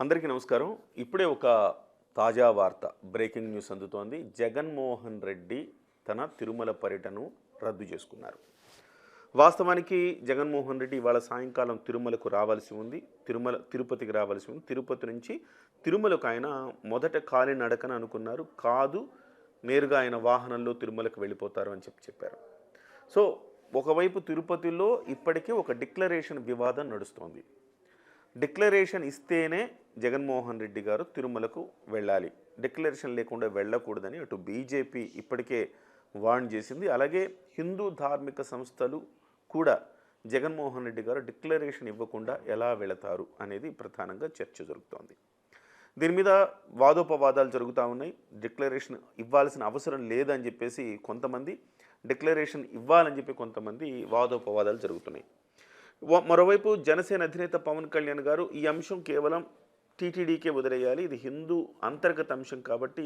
అందరికీ నమస్కారం. ఇప్పుడే ఒక తాజా వార్త బ్రేకింగ్ న్యూస్ అందుతోంది. జగన్మోహన్ రెడ్డి తన తిరుమల పర్యటను రద్దు చేసుకున్నారు. వాస్తవానికి జగన్మోహన్ రెడ్డి ఇవాళ సాయంకాలం తిరుమలకు రావాల్సి ఉంది. తిరుమల తిరుపతికి రావాల్సి ఉంది. తిరుపతి నుంచి తిరుమలకు ఆయన మొదట కాలినడకన అనుకున్నారు. కాదు నేరుగా ఆయన వాహనంలో తిరుమలకు వెళ్ళిపోతారు అని చెప్పి చెప్పారు. సో ఒకవైపు తిరుపతిలో ఇప్పటికే ఒక డిక్లరేషన్ వివాదం నడుస్తోంది. డిక్లరేషన్ ఇస్తేనే జగన్మోహన్ రెడ్డి గారు తిరుమలకు వెళ్ళాలి. డిక్లరేషన్ లేకుండా వెళ్ళకూడదని అటు బీజేపీ ఇప్పటికే వార్న్ చేసింది. అలాగే హిందూ ధార్మిక సంస్థలు కూడా జగన్మోహన్ రెడ్డి గారు డిక్లరేషన్ ఇవ్వకుండా ఎలా వెళతారు అనేది ప్రధానంగా చర్చ జరుగుతోంది. దీని మీద వాదోపవాదాలు జరుగుతూ ఉన్నాయి. డిక్లరేషన్ ఇవ్వాల్సిన అవసరం లేదని చెప్పేసి కొంతమంది డిక్లరేషన్ ఇవ్వాలని చెప్పి కొంతమంది వాదోపవాదాలు జరుగుతున్నాయి. మరోవైపు జనసేన అధినేత పవన్ కళ్యాణ్ గారు ఈ అంశం కేవలం టీటీడీకే వదిలేయాలి. ఇది హిందూ అంతర్గత అంశం కాబట్టి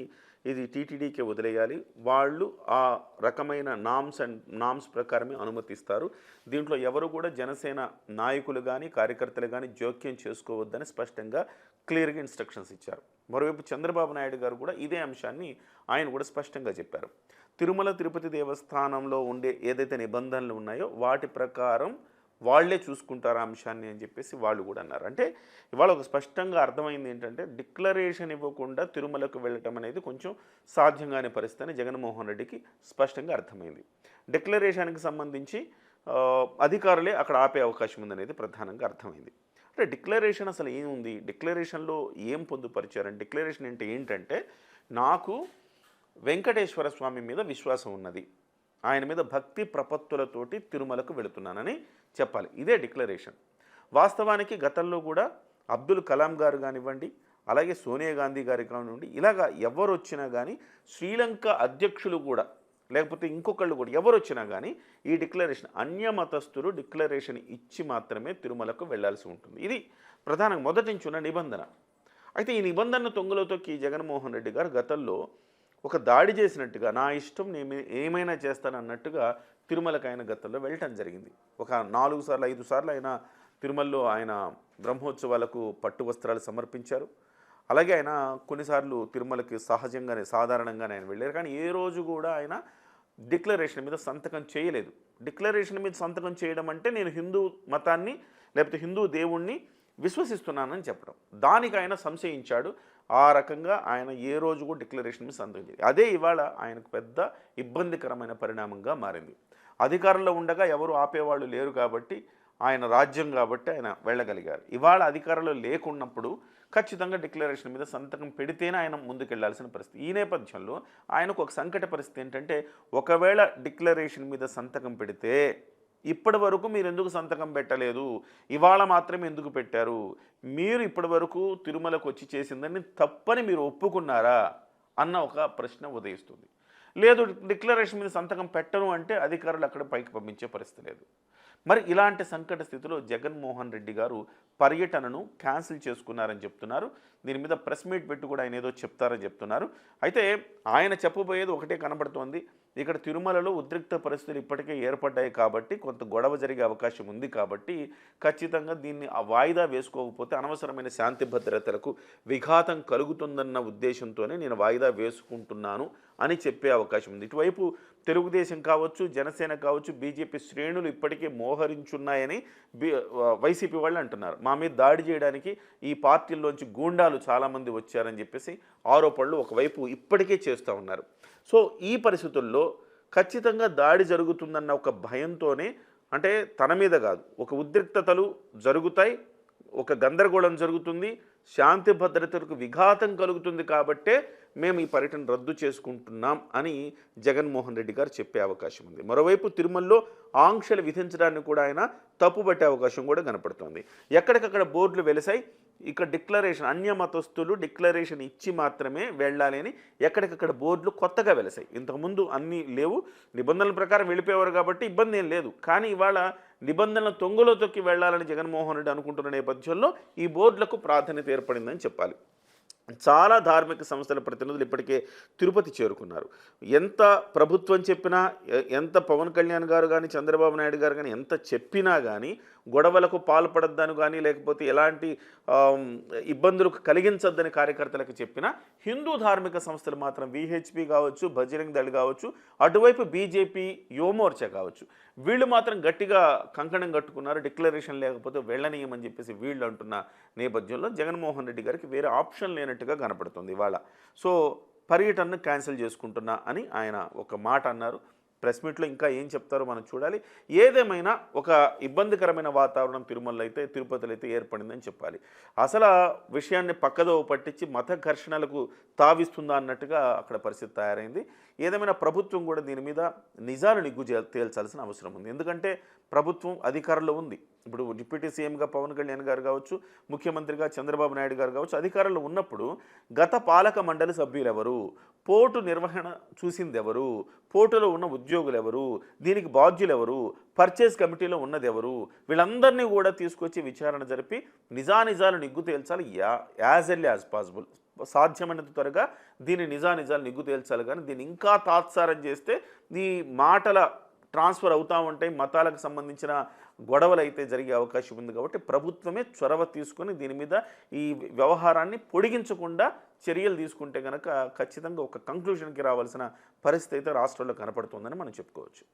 ఇది టీటీడీకే వదిలేయాలి. వాళ్ళు ఆ రకమైన నామ్స్ అండ్ నామ్స్ ప్రకారమే అనుమతిస్తారు. దీంట్లో ఎవరు కూడా జనసేన నాయకులు కానీ కార్యకర్తలు కానీ జోక్యం చేసుకోవద్దని స్పష్టంగా క్లియర్గా ఇన్స్ట్రక్షన్స్ ఇచ్చారు. మరోవైపు చంద్రబాబు నాయుడు గారు కూడా ఇదే అంశాన్ని ఆయన కూడా స్పష్టంగా చెప్పారు. తిరుమల తిరుపతి దేవస్థానంలో ఉండే ఏదైతే నిబంధనలు ఉన్నాయో వాటి ప్రకారం వాళ్ళే చూసుకుంటారు ఆ అంశాన్ని అని చెప్పేసి వాళ్ళు కూడా అన్నారు. అంటే ఇవాళ ఒక స్పష్టంగా అర్థమైంది ఏంటంటే డిక్లరేషన్ ఇవ్వకుండా తిరుమలకు వెళ్ళటం అనేది కొంచెం సాధ్యం కాని పరిస్థితి అని జగన్మోహన్ రెడ్డికి స్పష్టంగా అర్థమైంది. డిక్లరేషన్కి సంబంధించి అధికారులే అక్కడ ఆపే అవకాశం ఉందనేది ప్రధానంగా అర్థమైంది. అంటే డిక్లరేషన్ అసలు ఏముంది? డిక్లరేషన్లో ఏం పొందుపరిచారని డిక్లరేషన్ అంటే ఏంటంటే నాకు వెంకటేశ్వర స్వామి మీద విశ్వాసం ఉన్నది. ఆయన మీద భక్తి ప్రపత్తులతోటి తిరుమలకు వెళుతున్నానని చెప్పాలి. ఇదే డిక్లరేషన్. వాస్తవానికి గతంలో కూడా అబ్దుల్ కలాం గారు కానివ్వండి అలాగే సోనియా గాంధీ గారి కానివ్వండి ఇలాగా ఎవరు వచ్చినా కానీ శ్రీలంక అధ్యక్షులు కూడా లేకపోతే ఇంకొకళ్ళు కూడా ఎవరు వచ్చినా కానీ ఈ డిక్లరేషన్ అన్యమతస్థులు డిక్లరేషన్ ఇచ్చి మాత్రమే తిరుమలకు వెళ్ళాల్సి ఉంటుంది. ఇది ప్రధానంగా మొదటి నుంచి ఉన్న నిబంధన. అయితే ఈ నిబంధన తొంగలో తొక్కి జగన్మోహన్ రెడ్డి గారు గతంలో ఒక దాడి చేసినట్టుగా నా ఇష్టం నేను ఏమైనా చేస్తాను అన్నట్టుగా తిరుమలకు ఆయన గతంలో వెళ్ళటం జరిగింది. ఒక నాలుగు సార్లు ఐదు సార్లు ఆయన తిరుమలలో ఆయన బ్రహ్మోత్సవాలకు పట్టు వస్త్రాలు సమర్పించారు. అలాగే ఆయన కొన్నిసార్లు తిరుమలకి సహజంగానే సాధారణంగానే ఆయన వెళ్ళారు. కానీ ఏ రోజు కూడా ఆయన డిక్లరేషన్ మీద సంతకం చేయలేదు. డిక్లరేషన్ మీద సంతకం చేయడం అంటే నేను హిందూ మతాన్ని లేకపోతే హిందూ దేవుణ్ణి విశ్వసిస్తున్నానని చెప్పడం. దానికి ఆయన సంశయించాడు. ఆ రకంగా ఆయన ఏ రోజు కూడా డిక్లరేషన్ మీద సంతకం చేయాలి అదే ఇవాళ ఆయనకు పెద్ద ఇబ్బందికరమైన పరిణామంగా మారింది. అధికారంలో ఉండగా ఎవరు ఆపేవాళ్ళు లేరు కాబట్టి ఆయన రాజ్యం కాబట్టి ఆయన వెళ్ళగలిగారు. ఇవాళ అధికారంలో లేకున్నప్పుడు ఖచ్చితంగా డిక్లరేషన్ మీద సంతకం పెడితేనే ఆయన ముందుకెళ్ళాల్సిన పరిస్థితి. ఈ నేపథ్యంలో ఆయనకు ఒక సంకట పరిస్థితి ఏంటంటే ఒకవేళ డిక్లరేషన్ మీద సంతకం పెడితే ఇప్పటి వరకు మీరు ఎందుకు సంతకం పెట్టలేదు? ఇవాళ మాత్రమే ఎందుకు పెట్టారు? మీరు ఇప్పటి వరకు తిరుమలకు వచ్చి చేసిందని తప్పని మీరు ఒప్పుకున్నారా? అన్న ఒక ప్రశ్న ఉదయిస్తుంది. లేదు డిక్లరేషన్ మీద సంతకం పెట్టను అంటే అధికారులు అక్కడ పైకి పంపించే పరిస్థితి లేదు. మరి ఇలాంటి సంకట స్థితిలో జగన్మోహన్ రెడ్డి గారు పర్యటనను క్యాన్సిల్ చేసుకున్నారని చెప్తున్నారు. దీని మీద ప్రెస్ మీట్ పెట్టి కూడా ఆయన ఏదో చెప్తారని చెప్తున్నారు. అయితే ఆయన చెప్పబోయేది ఒకటే కనబడుతోంది. ఇక్కడ తిరుమలలో ఉద్రిక్త పరిస్థితులు ఇప్పటికే ఏర్పడ్డాయి కాబట్టి కొంత గొడవ జరిగే అవకాశం ఉంది కాబట్టి ఖచ్చితంగా దీన్ని ఆ వాయిదా వేసుకోకపోతే అనవసరమైన శాంతి భద్రతలకు విఘాతం కలుగుతుందన్న ఉద్దేశంతోనే నేను వాయిదా వేసుకుంటున్నాను అని చెప్పే అవకాశం ఉంది. ఇటువైపు తెలుగుదేశం కావచ్చు జనసేన కావచ్చు బీజేపీ శ్రేణులు ఇప్పటికే మోహరించున్నాయని బీ వైసీపీ వాళ్ళు అంటున్నారు. మా మీద దాడి చేయడానికి ఈ పార్టీల్లోంచి గూండాలు చాలామంది వచ్చారని చెప్పేసి ఆరోపణలు ఒకవైపు ఇప్పటికే చేస్తూ ఉన్నారు. సో ఈ పరిస్థితుల్లో ఖచ్చితంగా దాడి జరుగుతుందన్న ఒక భయంతోనే అంటే తన మీద కాదు ఒక ఉద్రిక్తతలు జరుగుతాయి ఒక గందరగోళం జరుగుతుంది శాంతి భద్రతలకు విఘాతం కలుగుతుంది కాబట్టే మేము ఈ పర్యటన రద్దు చేసుకుంటున్నాం అని జగన్మోహన్ రెడ్డి గారు చెప్పే అవకాశం ఉంది. మరోవైపు తిరుమలలో ఆంక్షలు విధించడాన్ని కూడా ఆయన తప్పుపట్టే అవకాశం కూడా కనపడుతోంది. ఎక్కడికక్కడ బోర్డులు వెలిసాయి. ఇక డిక్లరేషన్ అన్య మతస్థులు డిక్లరేషన్ ఇచ్చి మాత్రమే వెళ్ళాలి అని ఎక్కడికక్కడ బోర్డులు కొత్తగా వెలిసాయి. ఇంతకుముందు అన్నీ లేవు. నిబంధనల ప్రకారం వెళ్ళిపోయేవారు కాబట్టి ఇబ్బంది ఏం లేదు. కానీ ఇవాళ నిబంధనల తొంగులో తొక్కి వెళ్ళాలని జగన్మోహన్ రెడ్డి అనుకుంటున్న నేపథ్యంలో ఈ బోర్డులకు ప్రాధాన్యత ఏర్పడిందని చెప్పాలి. చాలా ధార్మిక సంస్థల ప్రతినిధులు ఇప్పటికే తిరుపతి చేరుకున్నారు. ఎంత ప్రభుత్వం చెప్పినా ఎంత పవన్ కళ్యాణ్ గారు కానీ చంద్రబాబు నాయుడు గారు కానీ ఎంత చెప్పినా కానీ గొడవలకు పాల్పడద్దని కానీ లేకపోతే ఎలాంటి ఇబ్బందులు ఇబ్బందులకు కలిగించొద్దని కార్యకర్తలకు చెప్పినా హిందూ ధార్మిక సంస్థలు మాత్రం విహెచ్పి కావచ్చు బజరంగ్ దళ్ కావచ్చు అటువైపు బీజేపీ యువమోర్చా కావచ్చు. వీళ్ళు మాత్రం గట్టిగా కంకణం కట్టుకున్నారు డిక్లరేషన్ లేకపోతే వెళ్ళనీయమని చెప్పేసి వీళ్ళు అంటున్న నేపథ్యంలో జగన్మోహన్ రెడ్డి గారికి వేరే ఆప్షన్ లేనట్టుగా కనపడుతుంది ఇవాళ. సో పర్యటనను క్యాన్సిల్ చేసుకుంటున్నా అని ఆయన ఒక మాట అన్నారు. ప్రెస్ మీట్లో ఇంకా ఏం చెప్తారో మనం చూడాలి. ఏదేమైనా ఒక ఇబ్బందికరమైన వాతావరణం తిరుమలలో అయితే తిరుపతిలో అయితే ఏర్పడిందని చెప్పాలి. అసలు విషయాన్ని పక్కదో పట్టించి మత ఘర్షణలకు తావిస్తుందా అన్నట్టుగా అక్కడ పరిస్థితి తయారైంది. ఏదేమైనా ప్రభుత్వం కూడా దీని మీద నిజాలు నిగ్గు తేల్చాల్సిన అవసరం ఉంది. ఎందుకంటే ప్రభుత్వం అధికారంలో ఉంది. ఇప్పుడు డిప్యూటీ సీఎంగా పవన్ కళ్యాణ్ గారు కావచ్చు ముఖ్యమంత్రిగా చంద్రబాబు నాయుడు గారు కావచ్చు అధికారంలో ఉన్నప్పుడు గత పాలక మండలి సభ్యులు ఎవరు పోర్టు నిర్వహణ చూసింది ఎవరు పోర్టులో ఉన్న ఉద్యోగులు ఎవరు దీనికి బాధ్యులు ఎవరు పర్చేస్ కమిటీలో ఉన్నది ఎవరు వీళ్ళందరినీ కూడా తీసుకొచ్చి విచారణ జరిపి నిజానిజాలు నిగ్గు తేల్చాలి. యా యాజ్ ఎల్ యాజ్ పాసిబుల్. సాధ్యమైనంత త్వరగా దీని నిజానిజాలు నిగ్గు తేల్చాలి. కానీ దీన్ని ఇంకా తాత్సారం చేస్తే ఈ మాటల ట్రాన్స్ఫర్ అవుతూ ఉంటాయి. మతాలకు సంబంధించిన గొడవలు అయితే జరిగే అవకాశం ఉంది కాబట్టి ప్రభుత్వమే చొరవ తీసుకొని దీని మీద ఈ వ్యవహారాన్ని పొడిగించకుండా చర్యలు తీసుకుంటే కనుక ఖచ్చితంగా ఒక కంక్లూషన్కి రావాల్సిన పరిస్థితి అయితే రాష్ట్రంలో కనపడుతుందని మనం చెప్పుకోవచ్చు.